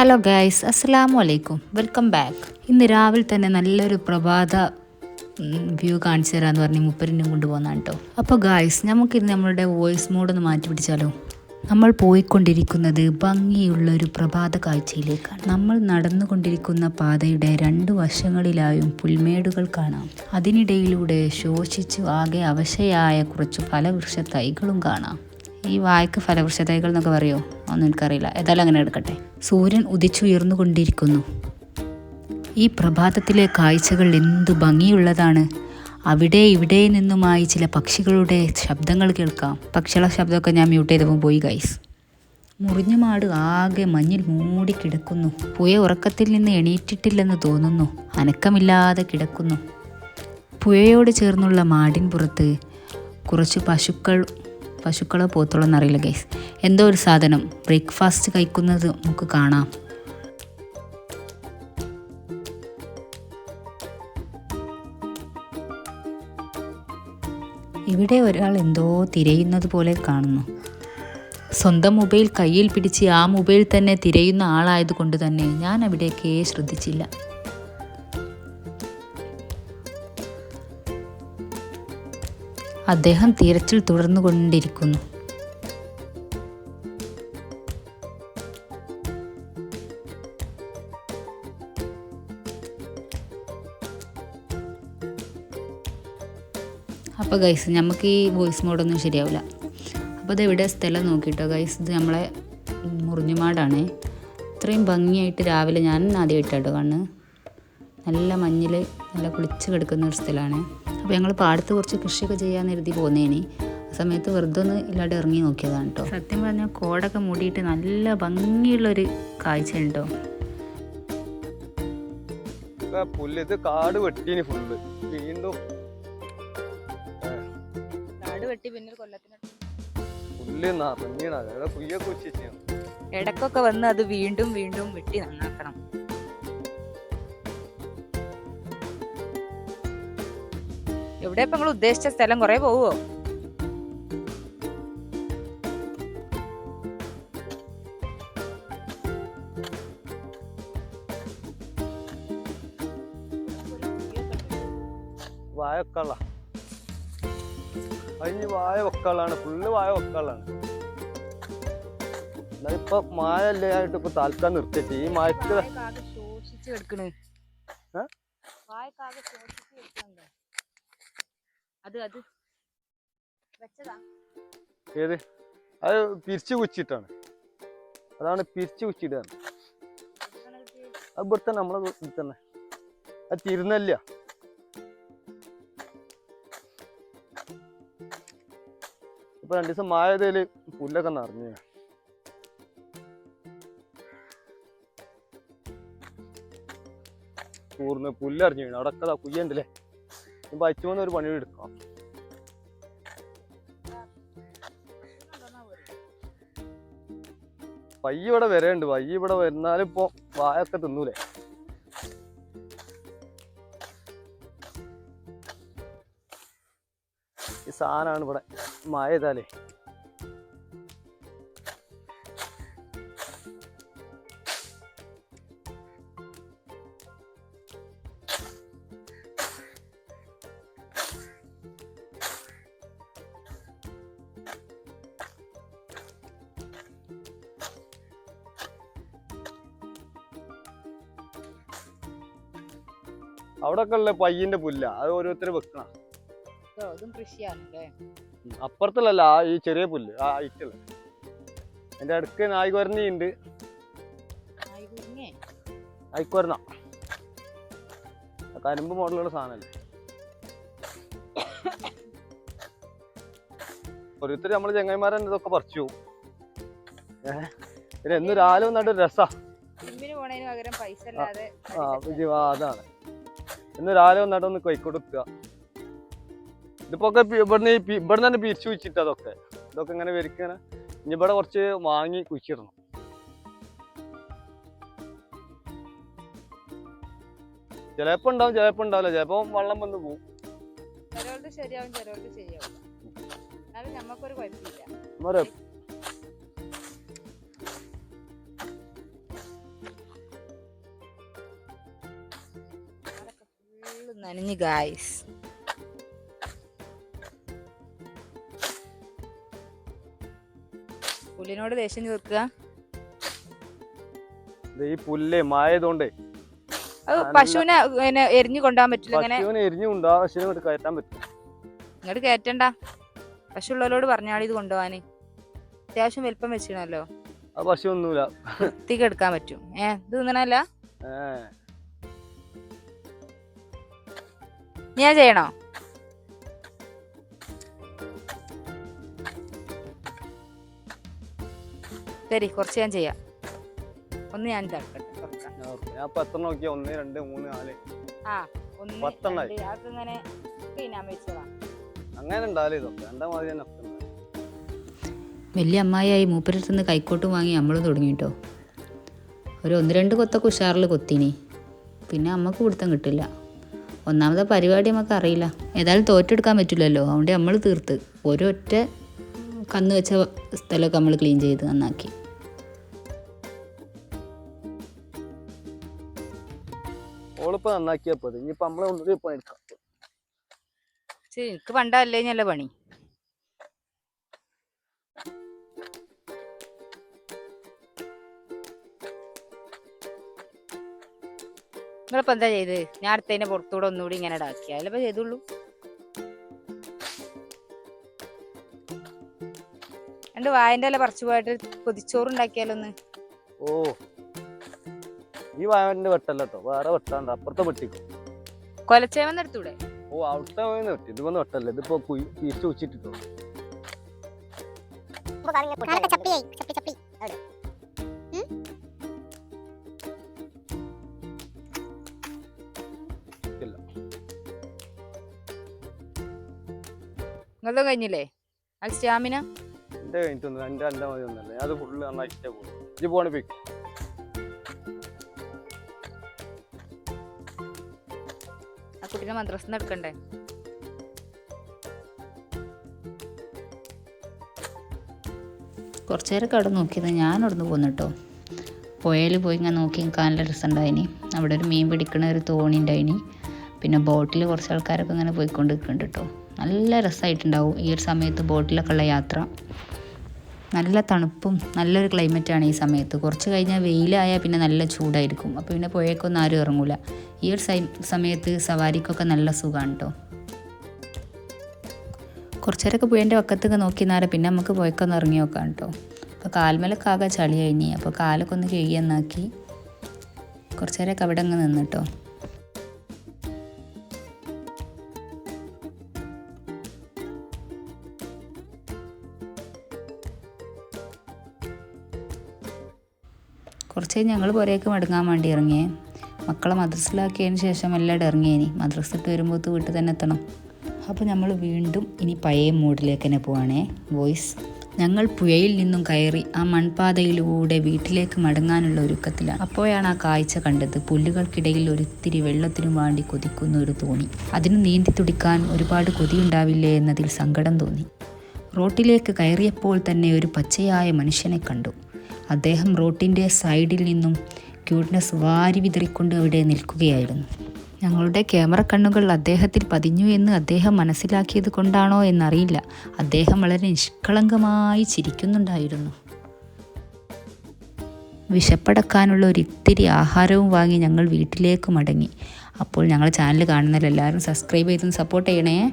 Hello guys അസ്സലാമു അലൈക്കും welcome back ഇന്ന് രാവിലെ തന്നെ നല്ലൊരു പ്രഭാത വ്യൂ കാണിച്ചു തരാമെന്ന് പറഞ്ഞ് മുപ്പരിനും കൊണ്ടുപോകുന്നതാണ് കേട്ടോ. അപ്പോൾ ഗായ്സ് നമുക്കിന്ന് നമ്മളുടെ വോയിസ് മോഡൊന്ന് മാറ്റി പിടിച്ചാലോ? നമ്മൾ പോയിക്കൊണ്ടിരിക്കുന്നത് ഭംഗിയുള്ള ഒരു പ്രഭാത കാഴ്ചയിലേക്കാണ്. നമ്മൾ നടന്നുകൊണ്ടിരിക്കുന്ന പാതയുടെ രണ്ട് വശങ്ങളിലായും പുൽമേടുകൾ കാണാം. അതിനിടയിലൂടെ ശോഷിച്ചു ആകെ അവശയായ കുറച്ച് ഫലവൃക്ഷ തൈകളും കാണാം. ഈ വായ്ക്ക് ഫലവൃക്ഷ തൈകൾ എന്നൊക്കെ പറയോ? ഒന്നും എനിക്കറിയില്ല. ഏതായാലും അങ്ങനെ എടുക്കട്ടെ. സൂര്യൻ ഉദിച്ചുയർന്നുകൊണ്ടിരിക്കുന്നു. ഈ പ്രഭാതത്തിലെ കാഴ്ചകൾ എന്തു ഭംഗിയുള്ളതാണ്. അവിടെ ഇവിടെ നിന്നുമായി ചില പക്ഷികളുടെ ശബ്ദങ്ങൾ കേൾക്കാം. പക്ഷികളുടെ ശബ്ദമൊക്കെ ഞാൻ മ്യൂട്ട് ചെയ്തപ്പോൾ പോയി ഗൈസ് മുറിഞ്ഞ മാട് ആകെ മഞ്ഞിൽ മൂടി കിടക്കുന്നു. പുയ ഉറക്കത്തിൽ നിന്ന് എണീറ്റിട്ടില്ലെന്ന് തോന്നുന്നു. അനക്കമില്ലാതെ കിടക്കുന്നു. പുഴയോട് ചേർന്നുള്ള മാടിൻ പുറത്ത് കുറച്ച് പശുക്കൾ പശുക്കളോ പോത്തുള്ളോ എന്നറിയില്ല ഗൈസ് എന്തോ ഒരു സാധനം. ബ്രേക്ക്ഫാസ്റ്റ് കഴിക്കുന്നത് നമുക്ക് കാണാം. ഇവിടെ ഒരാൾ എന്തോ തിരയുന്നത് പോലെ കാണുന്നു. സ്വന്തം മൊബൈൽ കയ്യിൽ പിടിച്ച് ആ മൊബൈൽ തന്നെ തിരയുന്ന ആളായതുകൊണ്ട് തന്നെ ഞാൻ അവിടെയൊക്കെ ശ്രദ്ധിച്ചില്ല. അദ്ദേഹം തിരച്ചിൽ തുടർന്നുകൊണ്ടിരിക്കുന്നു. അപ്പോൾ ഗൈസ് നമുക്ക് ഈ വോയിസ് മോഡൊന്നും ശരിയാവില്ല അപ്പോൾ ഇത് എവിടെ സ്ഥലം നോക്കിയിട്ടോ ഗൈസ് ഇത് നമ്മളെ മുറിഞ്ഞുമാടാണ്. ഇത്രയും ഭംഗിയായിട്ട് രാവിലെ ഞാൻ ആദ്യമായിട്ടാട്ടോ കണ്ണ് നല്ല മഞ്ഞിൽ നല്ല കുളിച്ച് കിടക്കുന്ന ഒരു സ്ഥലമാണ്. അപ്പോൾ ഞങ്ങൾ പാടത്ത് കുറച്ച് കൃഷിയൊക്കെ ചെയ്യാൻ എഴുതി പോകുന്നേനി ആ സമയത്ത് വെറുതെ ഒന്ന് ഇല്ലാണ്ട് ഇറങ്ങി നോക്കിയതാണ് കേട്ടോ സത്യം പറഞ്ഞാൽ കോടൊക്കെ മൂടിയിട്ട് നല്ല ഭംഗിയുള്ളൊരു കാഴ്ച ഉണ്ടോ പുല്ല് ഇത് കാട് വെട്ടീനി ഫുള്ള് വീണ്ടും. കാട് വെട്ടി പിന്നെ കൊല്ലത്തിന് പുല്ല് നിറഞ്ഞിടാ കുയ്യൊക്കെ ഇടക്കൊക്കെ വന്ന് അത് വീണ്ടും വീണ്ടും വെട്ടി നന്നാക്കണം. എവിടെ ഇപ്പൊ നിങ്ങൾ ഉദ്ദേശിച്ച സ്ഥലം കുറെ പോവോ? വായ വെക്കാള അതിന് വായ വെക്കാളാണ് ഫുള്ള് വായ വെക്കാളാണ് ഇപ്പൊ മായ അല്ലായിട്ട് ഇപ്പൊ താൽക്കാലം നിർത്തിയിട്ട് ഈ മയക്ക് ശോഷിച്ച് കിടക്കണ്. ഏ? വായക്കാകെ ശോഷിച്ച് കിടക്കണ്ടോ അത് അത് ഏത്? അത് പിരിച്ചു കുച്ചിട്ടാണ്. അതാണ് പിരിച്ചു കുച്ചിട്ടാണ് അത് ഇവിടെ തന്നെ നമ്മളെ തന്നെ. അത് തിരുന്നല്ല ഇപ്പൊ രണ്ടു ദിവസം മായതേൽ പുല്ലൊക്കെ നിറഞ്ഞു പൂർണ പുല്ലറിഞ്ഞു വീണു. അവിടെ കുയ്യണ്ടല്ലേ ഇപ്പൊ അയച്ചുകൊണ്ട് ഒരു പണി എടുക്കാം. പയ്യ ഇവിടെ വരേണ്ട്. പയ്യ ഇവിടെ വരുന്നാലും ഇപ്പൊ വായൊക്കെ തിന്നൂലേ? ഈ സാധനമാണ് ഇവിടെ. മഴ ചെയ്താലേ അവിടെ ഒക്കെ ഉള്ള പയ്യന്റെ പുല്ല. അത് ഓരോരുത്തർ വെക്കണം. അപ്പുറത്തുള്ള. ഈ ചെറിയ പുല്ല് ആ ഇറ്റല്ല അതിന്റെ അടുക്ക് നായ്ക്കുരഞ്ഞി ഉണ്ട് നായ്ക്കുരഞ്ഞ കരിമ്പ് മോഡലുള്ള സാധനല്ലേ. ഓരോരുത്തർ നമ്മൾ ചെങ്ങന്മാരെ ഇതൊക്കെ പറിച്ചു പോകും ഏഹ് പിന്നെ എന്നും രാവിലെ വന്നിട്ട് രസാ. അതാണ്. ഇന്ന് രാവിലെ വന്നിട്ട് ഒന്ന് കൈക്കൊടുക്കുക ഇതിപ്പോ ഒക്കെ ഇവിടുന്ന് ഇവിടെ തന്നെ പിരിച്ചു വെച്ചിട്ട് അതൊക്കെ. ഇതൊക്കെ ഇങ്ങനെ വരിക്കണ. ഇനി ഇവിടെ കുറച്ച് വാങ്ങി കുഴിച്ചിടണം. ചിലപ്പോ ഉണ്ടാവും ചിലപ്പോ ഉണ്ടാവില്ല. ചിലപ്പോ വെള്ളം വന്ന് പോകും ചിലവർക്ക് ശരിയാവും ചിലവർക്ക് ശരിയാവും കുഴപ്പമില്ല. ഫുള്ള് നനഞ്ഞ് ഗായ്സ് പുല്ലിനോട് ദേഷ്യം തീർക്കുക. ഈ പുല്ലേ മായതുകൊണ്ടേ. അത് പശുവിനെ ഇങ്ങനെ എരിഞ്ഞു കൊണ്ടുപോകാൻ പറ്റില്ല. ഇങ്ങനെ പശുവിനെ എരിഞ്ഞുകൊണ്ട് ആ പശുവിനെ കയറ്റാൻ പറ്റും ഇങ്ങോട്ട് കയറ്റണ്ട. പശു ഉള്ളവരോട് പറഞ്ഞാളി ഇത് കൊണ്ടുപോകാന്. അത്യാവശ്യം വലിപ്പം വെച്ചിണല്ലോ ആ പശു ഒന്നുമില്ല വൃത്തിക്ക് എടുക്കാൻ പറ്റും. ഏ ഇത് തിന്നണല്ല? ഞാൻ ചെയ്യണോ? ശരി കുറച്ച് ഞാൻ ചെയ്യാം. ഒന്ന് ഞാൻ ഒന്ന് രണ്ട് മൂന്ന് നാല്. ആ ഒന്ന് അങ്ങനെ. വലിയ അമ്മായിയായി മൂപ്പരടുത്ത് നിന്ന് കൈക്കോട്ടും വാങ്ങി നമ്മൾ തുടങ്ങിട്ടോ ഒരു ഒന്ന് രണ്ട് കൊത്തൊക്കെ ഉഷാറിൽ കൊത്തിനി. പിന്നെ അമ്മയ്ക്ക് പിടുത്തം കിട്ടില്ല. ഒന്നാമത്തെ പരിപാടി നമുക്ക് അറിയില്ല. ഏതായാലും തോറ്റെടുക്കാൻ പറ്റില്ലല്ലോ. അതുകൊണ്ട് നമ്മൾ തീർത്ത്. ഒരൊറ്റ കന്ന് വെച്ച സ്ഥലമൊക്കെ നമ്മൾ ക്ലീൻ ചെയ്ത് നന്നാക്കി. ഓളിപ്പോ നന്നാക്കിയപ്പോ ഇനിയിപ്പോ നമ്മളെ ഒന്നുകൂടി പണിയെടുക്കാം ശരി എനിക്ക് പണ്ടല്ലേ നല്ല പണി? നിങ്ങളിപ്പോ എന്താ ചെയ്ത്? ഞാൻ അടുത്തതിന്റെ പുറത്തൂടെ ഒന്നുകൂടി ഇങ്ങനെ ഇടാക്കി അതിലിപ്പോ ചെയ്തുള്ളൂ. രണ്ട് വായന്റെ ഇല പറിച്ചു പോയിട്ട് പൊതിച്ചോറുണ്ടാക്കിയാലൊന്ന്. ഓ ഈ വായന്റെ വെട്ടല്ല കേട്ടോ വേറെ വെട്ടാണ്ട് അപ്പുറത്തെ വെട്ടിക്കും. കൊലച്ചേവന്ന് എടുത്തൂടെ? ഓ അവിടുത്തെ വെട്ടി. ഇത് വന്ന് വെട്ടല്ല? ഇതിപ്പോ തിരിച്ചു വെച്ചിട്ടിട്ടോ ചപ്പി ചപ്പിയായി. ചപ്പി ചപ്പി. നിങ്ങളതും കഴിഞ്ഞില്ലേ? അത് സ്റ്റാമിന? എന്റെ കഴിഞ്ഞിട്ടൊന്നും? എന്റെ എന്റെ മതി ഒന്നല്ല? അത് ഫുള്ള് നന്നാക്കിട്ടേ പോകും ഇത് പോണ പിക്ക് ആ കുട്ടീനെ മദ്രസന്ന് എടുക്കണ്ടേ? കുറച്ചു നേരം അവിടെ നോക്കിയത് ഞാൻ അവിടുന്ന് പോന്നു കേട്ടോ. പുഴയിൽ പോയി ഇങ്ങനെ നോക്കി നിൽക്കാനുള്ള രസമുണ്ടായിനി. അവിടെ ഒരു മീൻ പിടിക്കണ ഒരു തോണി ഉണ്ടായിനി. പിന്നെ ബോട്ടിൽ കുറച്ച് ആൾക്കാരൊക്കെ ഇങ്ങനെ പോയിക്കൊണ്ട് നിൽക്കുന്നുണ്ട് കേട്ടോ. നല്ല രസമായിട്ടുണ്ടാവും ഈ ഒരു സമയത്ത് ബോട്ടിലൊക്കെ ഉള്ള യാത്ര. നല്ല തണുപ്പും നല്ലൊരു ക്ലൈമറ്റാണ് ഈ സമയത്ത്. കുറച്ച് കഴിഞ്ഞാൽ വെയിലായാൽ പിന്നെ നല്ല ചൂടായിരിക്കും. അപ്പോൾ പിന്നെ പുഴയ്ക്കൊന്നും ആരും ഇറങ്ങൂല. ഈ ഒരു സൈ- സമയത്ത് സവാരിക്കൊക്കെ നല്ല സുഖമാണ് കേട്ടോ കുറച്ചേരൊക്കെ പുഴേന്റെ വക്കത്തൊക്കെ നോക്കി നാരെ പിന്നെ നമുക്ക് പുഴക്കൊന്ന് ഇറങ്ങി നോക്കാം കേട്ടോ അപ്പോൾ കാൽമലൊക്കെ ആകെ ചളി കഴിഞ്ഞ്. അപ്പോൾ കാലൊക്കെ ഒന്ന് കഴുകി എന്നാക്കി കുറച്ചേരൊക്കെ അവിടെ അങ്ങ് നിന്ന് കഴിഞ്ഞ് ഞങ്ങൾ പുരയൊക്കെ മടങ്ങാൻ വേണ്ടി ഇറങ്ങിയേ. മക്കളെ മദ്രസിലാക്കിയതിന് ശേഷം എല്ലാം ഇറങ്ങിയേനി. മദ്രസ ഇട്ട് വരുമ്പോൾ വീട്ടിൽ തന്നെ എത്തണം. അപ്പോൾ നമ്മൾ വീണ്ടും ഇനി പഴയ മൂഡിലേക്ക് തന്നെ പോവാണേ. വോയിസ് ഞങ്ങൾ പുഴയിൽ നിന്നും കയറി ആ മൺപാതയിലൂടെ വീട്ടിലേക്ക് മടങ്ങാനുള്ള ഒരുക്കത്തിലാണ്. അപ്പോഴാണ് ആ കാഴ്ച കണ്ടത്. പുല്ലുകൾക്കിടയിൽ ഒരിത്തിരി വെള്ളത്തിനു വേണ്ടി കൊതിക്കുന്ന ഒരു തോണി. അതിന് നീന്തി തുടിക്കാൻ ഒരുപാട് കൊതിയുണ്ടാവില്ലേ എന്നതിൽ സങ്കടം തോന്നി. റോട്ടിലേക്ക് കയറിയപ്പോൾ തന്നെ ഒരു പച്ചയായ മനുഷ്യനെ കണ്ടു. അദ്ദേഹം റോട്ടിന്റെ സൈഡിൽ നിന്നും ക്യൂട്ട്നെസ് വാരി വിതറിക്കൊണ്ട് അവിടെ നിൽക്കുകയായിരുന്നു. ഞങ്ങളുടെ ക്യാമറ കണ്ണുകൾ അദ്ദേഹത്തിൽ പതിഞ്ഞു എന്ന് അദ്ദേഹം മനസ്സിലാക്കിയത് കൊണ്ടാണോ എന്നറിയില്ല. അദ്ദേഹം വളരെ നിഷ്കളങ്കമായി ചിരിക്കുന്നുണ്ടായിരുന്നു. വിശപ്പടക്കാനുള്ള ഒരു ഇത്തിരി ആഹാരവും വാങ്ങി ഞങ്ങൾ വീട്ടിലേക്ക് മടങ്ങി. അപ്പോൾ ഞങ്ങൾ ചാനൽ കാണുന്നവരെല്ലാവരും സബ്സ്ക്രൈബ് ചെയ്തും സപ്പോർട്ട് ചെയ്യണേ.